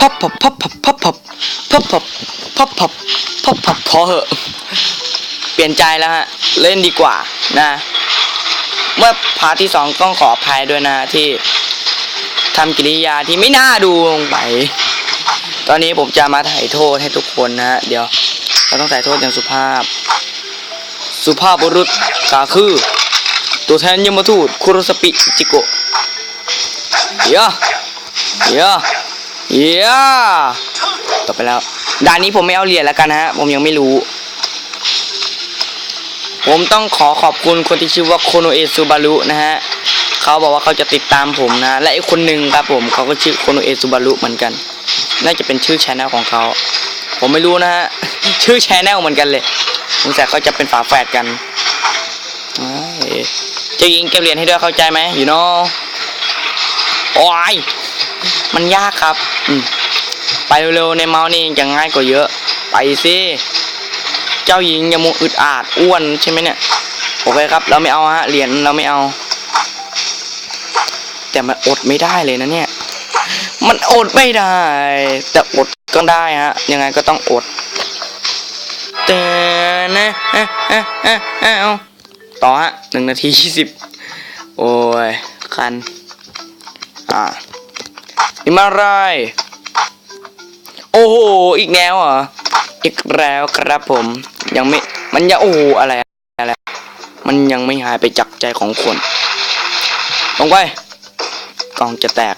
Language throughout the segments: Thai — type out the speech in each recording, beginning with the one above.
พับพับพับพับพับพับพับพับพับพับพับพับพอเหอะ เปลี่ยนใจแล้วฮะ เล่นดีกว่านะ เมื่อพาร์ทที่สองต้องขออภัยด้วยนะที่ทำกิริยาที่ไม่น่าดูลงไป ตอนนี้ผมจะมาถ่ายโทษให้ทุกคนนะเดี๋ยว เราต้องถ่ายโทษอย่างสุภาพ สุภาพบุรุษก็คือ ตัวแทนยมทูตคุโรสปิจิโกะเยอะเยอะ เยอะต่อไปแล้วด่านนี้ผมไม่เอาเหรียญแล้วกันนะฮะ ผมยังไม่รู้ ผมต้องขอขอบคุณคนที่ชื่อว่าโคโนเอซูบารุนะฮะเขาบอกว่าเขาจะติดตามผมนะ และอีกคนหนึ่งครับผมเขาก็ชื่อโคโนเอซูบารุเหมือนกัน น่าจะเป็นชื่อชแนลของเขาผมไม่รู้นะฮะ ชื่อชแนลเหมือนกันเลยสงสัยเขาจะเป็นฝาแฝดกันเอ้ยเจะยิงเก็บเหรียญให้ด้วยเข้าใจไหมอยู่เนาะโอ้ย มันยากครับ อืมไปเร็วๆในเมาส์นี่จะง่ายกว่าเยอะ ไปสิเจ้าหญิงอย่ามัวอึดอาดอ้วนใช่ไหมเนี่ยโอเคครับ เราไม่เอาฮะเหรียญเราไม่เอา แต่มันอดไม่ได้เลยนะเนี่ย มันอดไม่ได้ แต่อดก็ได้ฮะ ยังไงก็ต้องอดแต่นะอะอะอะอะเอาต่อฮะหนึ่งนาทียี่สิบโอ้ยคัน อ่า นี่มาอะไร โอ้โห อีกแนวเหรอ อีกแล้วครับผม ยังไม่ มันยังโอ้โหอะไรอะไร มันยังไม่หายไปจากใจของคน ลงไปกล่องจะแตก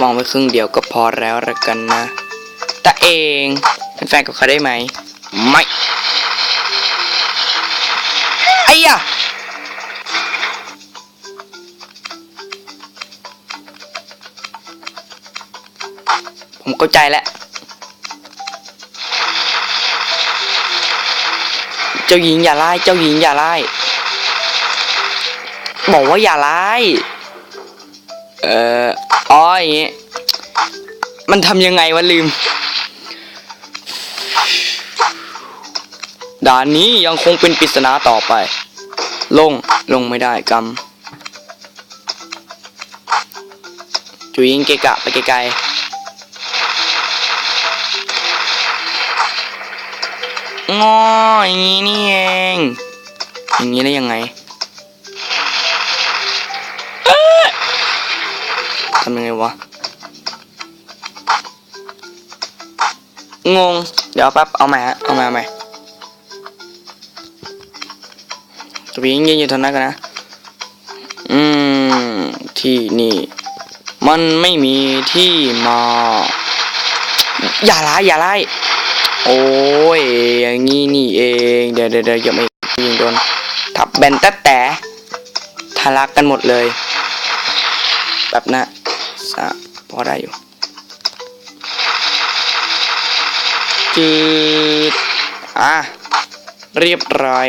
มองไปครึ่งเดียวก็พอแล้วละกันนะแต่เองเป็นแฟนกับเขาได้ไหม ไม่ ผมเข้าใจแล้ว เจ้าหญิงอย่าไล่เจ้าหญิงอย่าไล่บอกว่าอย่าไล่เอ่ออ๋ออย่างงี้มันทำยังไงวะลืม ด่านนี้ยังคงเป็นปริศนาต่อไป ลงลงไม่ได้กำจุยิงเกะกะไปไกลๆ งออย่างงี้นี่เอง อย่างงี้ได้ยังไงทำยังไงวะ งง เดี๋ยวแป๊บ เอาใหม่ฮะ เอาใหม่เอาใหม่ตัวยิงยืนอยู่ตรงนั้นกันนะ อืม ที่นี่ มันไม่มีที่มา อย่าไล่อย่าไล่ โอ้ยอย่างงี้นี่เองเดี๋ยวเดี๋ยวเดี๋ยวอย่าไม่ยิงโดนทับแบนแต่แต่ทะลักกันหมดเลย แบบนะสะพอได้อยู่จืดอะเรียบร้อย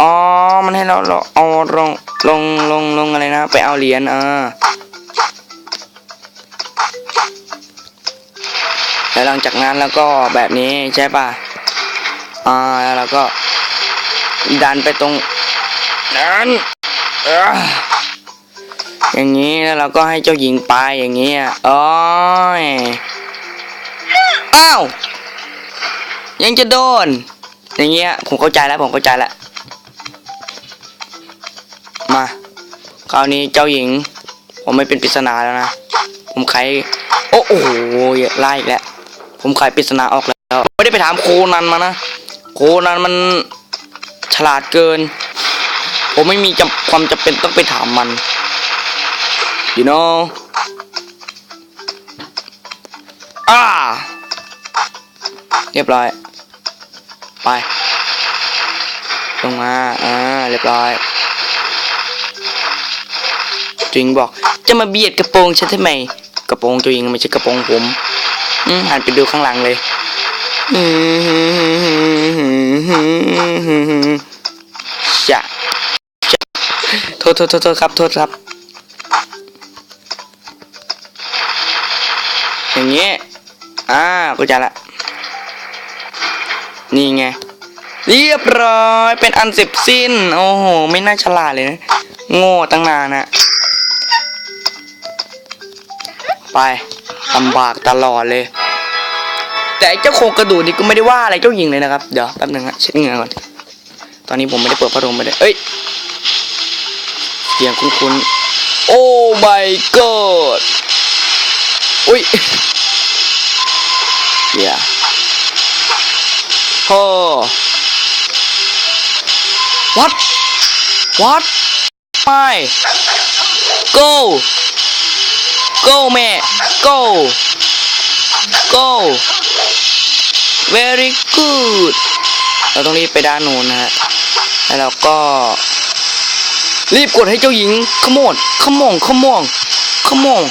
อ๋อมันให้เราเราเอาลงลงลงลงอะไรนะ ไปเอาเหรียญอ่า แล้วหลังจากนั้นแล้วก็แบบนี้ใช่ป่ะอ่าแล้วเราก็ดันไปตรงนั้นอย่างนี้แล้วเราก็ให้เจ้าหญิงไปอย่างนี้อะโอ้ยอ้าวยังจะโดน อย่างเงี้ยผมเข้าใจแล้วผมเข้าใจแล้วมาคราวนี้เจ้าหญิง ผมไม่เป็นปริศนาแล้วนะ ผมไขโอ้โหไล่อีกแล้ว ผมไขปริศนาออกแล้วไม่ได้ไปถามโคนันมานะโคนันมันฉลาดเกิน ผมไม่มีจำความจำเป็นต้องไปถามมัน you know อ่าเรียบร้อย ไปลงมาอ่าเรียบร้อยจริงบอกจะมาเบียดกระโปรงฉันทำไม กระโปรงตัวเองไม่ใช่กระโปรงผม หันไปดูข้างหลังเลยจะจะโทษโทษโทษโทษครับ โทษครับ อย่างเงี้ยอ่ากูจะละ นี่ไง เรียบร้อย เป็นอันเสร็จสิ้น โอ้โห ไม่น่าฉลาดเลยนะ โง่ตั้งนานนะไป ลำบากตลอดเลย แต่ไอ้เจ้าโครงกระดูกนี่ก็ไม่ได้ว่าอะไรเจ้าหญิงเลยนะครับ เดี๋ยวแป๊บนึงฮะเช็ดเงื่อก่อน ตอนนี้ผมไม่ได้เปิดพัดลมไม่ได้เอ้ยเสียงคุ้นๆ โอ้ my god อุ้ยเดี๋ยวโอ้ what what ไม่ go go แม่ go go very good เราต้องรีบไปด้านโน้นนะฮะ แล้วเราก็ รีบกดให้เจ้าหญิงขโมดขโมงขโมงขโมง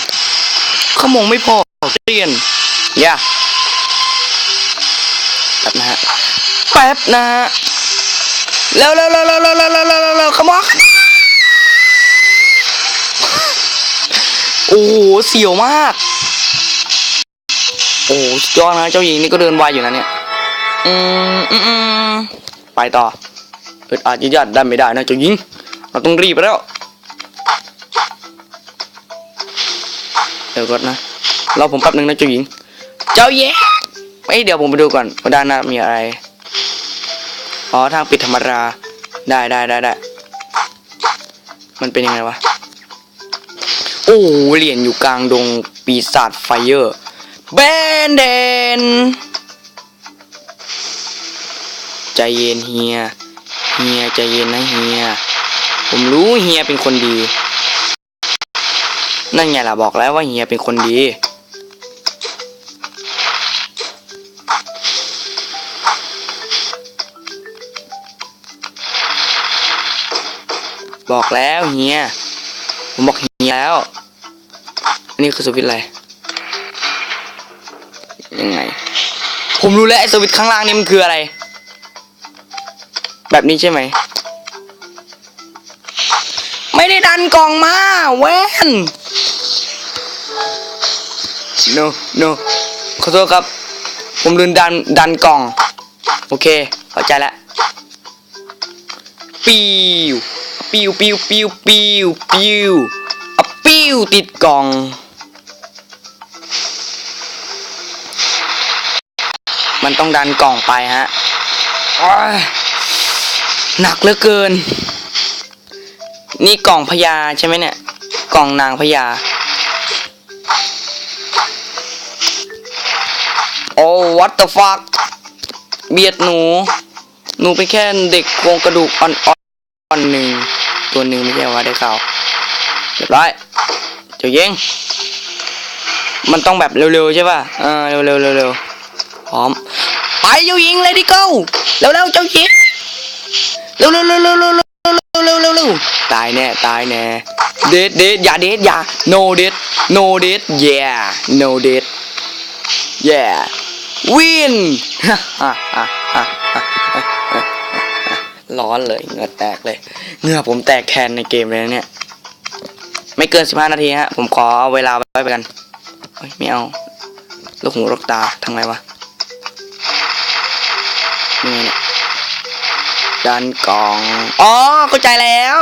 ขโมงไม่พอเรียนอย่าแป๊บนะฮะ แป๊บนะฮะเร็วเร็วเร็วเร็วเร็วเร็วเร็วเร็วเร็วเร็วขโมง โอ้โหเสียวมาก โอ้โหสุดยอดนะเจ้าหญิงนี่ก็เดินไวอยู่นะเนี่ย อืมอืมอืมไปต่อเอิดอาจจะยัดได้ไม่ได้นะเจ้าหญิง เราต้องรีบแล้วเดี๋ยวก่อนนะรอผมแป๊บนึงนะเจ้าหญิง เจ้าหญิงไม่เดี๋ยวผมไปดูก่อนว่าด้านหน้ามีอะไร อ๋อทางปิดธรรมดาได้ได้ได้ได้ มันเป็นยังไงวะ โอ้เหรียญอยู่กลางดงปีศาจไฟเยอร์แบนเดน ใจเย็นเฮีย เฮียใจเย็นนะเฮีย ผมรู้เฮียเป็นคนดี นั่นไงล่ะบอกแล้วว่าเฮียเป็นคนดี บอกแล้วเฮีย ผมบอกเฮียแล้ว อันนี้คือสวิตอะไรยังไง ผมรู้แล้วไอ้สวิตข้างล่างนี่มันคืออะไร แบบนี้ใช่ไหม ไม่ได้ดันกล่องมาเว้น no no ขอโทษครับ ผมลืมดันดันกล่อง โอเคเข้าใจแล้วปิวปิวปิวปิวปิวปิวเอาปิวติดกล่อง มันต้องดันกล่องไปฮะโอ้ยหนักเหลือเกิน นี่กล่องพญาใช่ไหมเนี่ย กล่องนางพญา โอ้ what the fuck เบียดหนู หนูเป็นแค่เด็กโครงกระดูกอ่อนๆหนึ่ง ตัวหนึ่งไม่ใช่ว่าได้ข่าวเรียบร้อยเจ้าเย้งมันต้องแบบเร็วๆใช่ป่ะ เออเร็วๆเร็วๆพร้อมไป ไปเจ้าหญิงเลยดิโก้เร็วๆเจ้าหญิงเร็วๆเร็วๆเร็วๆเร็วๆเร็วตายแน่ตายแน่เดดเดทอย่าเดดอย่า no เดท no เดท yeah no เดท yeah win ร้อนเลยเหงื่อแตกเลยเหงื่อผมแตกแทนในเกมเลยเนี่ย ไม่เกิน 15 นาทีฮะ ผมขอเวลาไว้ไปกันไม่เอาลูกหูลูกตาทำไงวะ นี่เนี่ยดันกล่อง อ๋อ เข้าใจแล้ว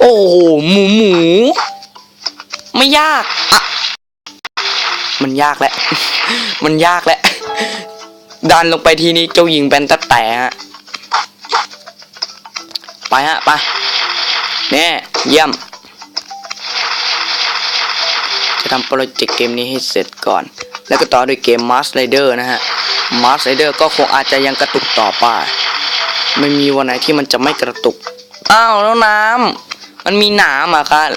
โอ้โห หมูหมู ไม่ยากอะมันยากแหละ มันยากแหละ ดันลงไปทีนี้เจ้าหญิงเป็นตะแต่ฮะ ไปฮะ ไปแน่เยี่ยม จะทำโปรเจกต์เกมนี้ให้เสร็จก่อน แล้วก็ต่อด้วยเกม Mars Rider นะฮะ Mars Rider ก็คงอาจจะยังกระตุกต่อไป ไม่มีวันไหนที่มันจะไม่กระตุก อ้าวแล้วน้ำมันมีหนามอะครับ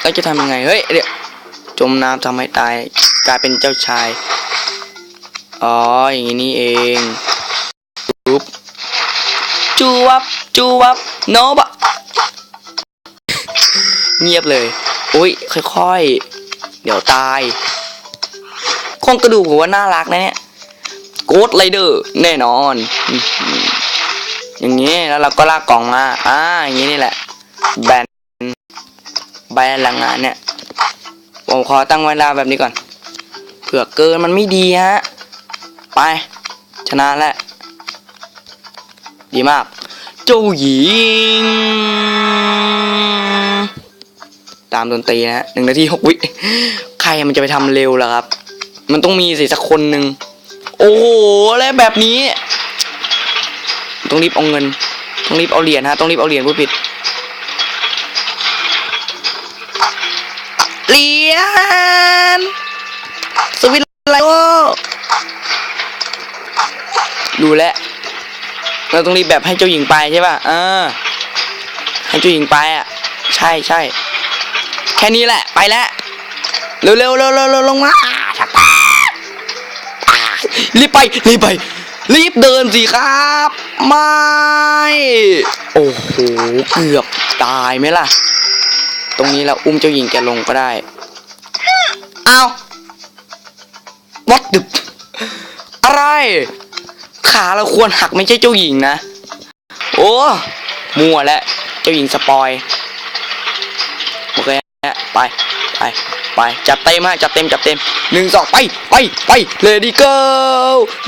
แล้วจะทำยังไง เฮ้ยเดี๋ยวจมน้ำทำให้ตาย กลายเป็นเจ้าชาย อ๋อ อย่างนี้นี่เองปุ๊บจูวับจูวับโนบะเงียบเลย อุ้ยค่อยๆ เดี๋ยวตายโครงกระดูกผมว่าน่ารักนะเนี่ย โกดไรเดอร์แน่นอน อย่างนี้แล้วเราก็ลากกล่องมา อ่า อย่างนี้นี่แหละ แบนแบนหลังงานเนี่ย ผมขอตั้งเวลาแบบนี้ก่อน เผื่อเกินมันไม่ดีฮะ ไป ชนะแล้ว ดีมาก เจ้าหญิง ตามดนตรีนะฮะหนึ่งนาทีหกวิ ใครมันจะไปทำเร็วล่ะครับ มันต้องมีสิสักคนหนึ่ง โอ้โหแล้วแบบนี้ ต้องรีบเอาเงิน ต้องรีบเอาเหรียญฮะ ต้องรีบเอาเหรียญผู้ผิด เหรียญ สวิตไลโอดูแลเราต้องรีบแบบให้เจ้าหญิงไปใช่ป่ะเออให้เจ้าหญิงไปอะ ใช่ใช่ แค่นี้แหละ ไปแล้ว เร็วเร็วเร็วเร็วเร็วลงมา รีบไปรีบไป รีบเดินสิครับ ไม่ โอ้โหเกือบตายไหมล่ะ ตรงนี้เราอุ้มเจ้าหญิงแกลงก็ได้เอาวัดดึบอะไร ขาเราควรหักไม่ใช่เจ้าหญิงนะ โอ้มัวแล้วเจ้าหญิงสปอยโอเคไป ไปไปจัดเต็มฮะจัดเต็มจัดเต็มหนึ่งสองไปไปไป Lady go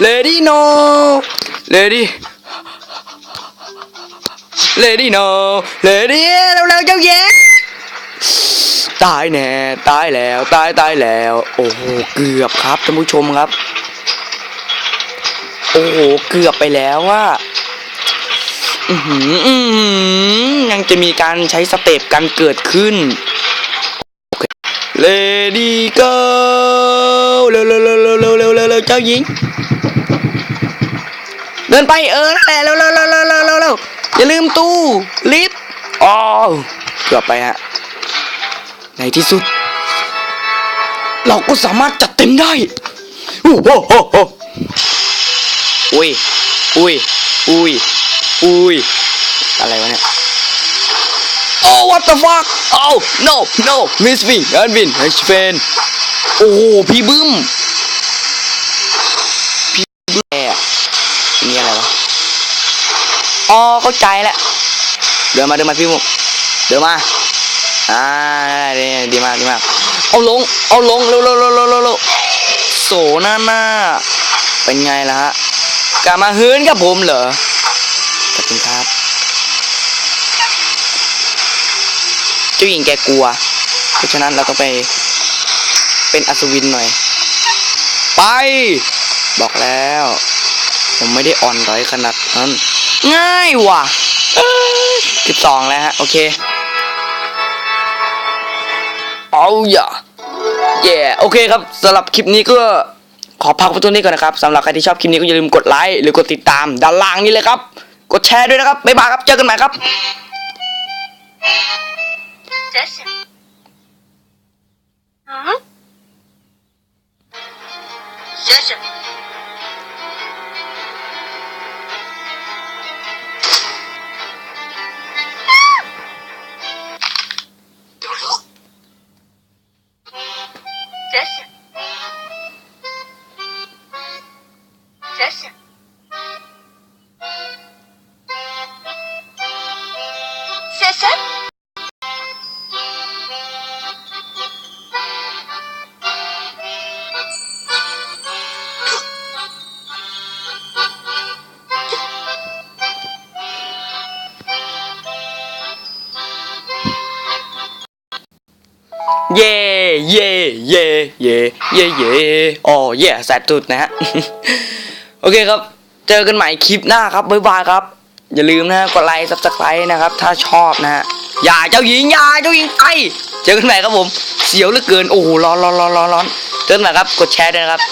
Lady no Lady Lady no Lady เร็วๆเจ้าหญิงตายแน่ตายแล้วตายตายแล้ว โอ้โหเกือบครับท่านผู้ชมครับ โอ้โหเกือบไปแล้วว่าอือหือยังจะมีการใช้สเต็ปกันเกิดขึ้น เลดี้ก็เร็วเร็วเร็วเร็วเร็วเร็วเร็วเจ้าหญิง เดินไปเออนั่นแหละเร็วเร็วเร็วเร็วเร็วเร็วอย่าลืมตู้ลิฟต์อ๋อเกือบไปฮะในที่สุด เราก็สามารถจัดเต็มได้โอ้โหอุ้ยอุ้ยอุ้ยอุ้ยอะไรวะเนี่ย Oh what the fuck Oh no no miss me เอิร์นวินเฮชเฟนโอ้โหพี่บึ้มพี่บึ้มแอะนี่อะไรวะอ๋อเข้าใจแล้วเดินมาเดินมาพี่มุกเดินมาอ่าดีดีมากดีมากเอาลงเอาลงเร็วเร็วเร็วเร็วเร็วโสหน้าหน้าเป็นไงล่ะฮะกลับมาฮื้นกับผมเหรอขอบคุณครับ เจ้าหญิงแกกลัว เพราะฉะนั้นเราต้องไป เป็นอัศวินหน่อย ไป บอกแล้ว ผมไม่ได้อ่อนด้อยขนาดนั้น ง่ายว่ะสิบสองแล้วฮะ โอเค เอาอย่าเย่โอเคครับสำหรับคลิปนี้ก็ขอพักไว้ตรงนี้ก่อนนะครับสำหรับใครที่ชอบคลิปนี้ก็อย่าลืมกดไลค์หรือกดติดตามด้านล่างนี้เลยครับ กดแชร์ด้วยนะครับบ๊ายบายครับเจอกันใหม่ครับ です。ん？先生 เย่เย่เย่เย่เย่เย่อ๋อเย่แซดสุดนะฮะ โอเคครับ เจอกันใหม่คลิปหน้าครับ บ๊ายบายครับ อย่าลืมนะฮะ กดไลค์ซับสไครต์นะครับ ถ้าชอบนะฮะ อย่าเจ้าหญิง อย่าเจ้าหญิงไป เจอกันใหม่ครับผม เสียวเหลือเกิน โอ้โห ร้อนร้อนร้อนร้อนร้อนเจอกันใหม่ครับ กดแชร์ด้วยนะครับ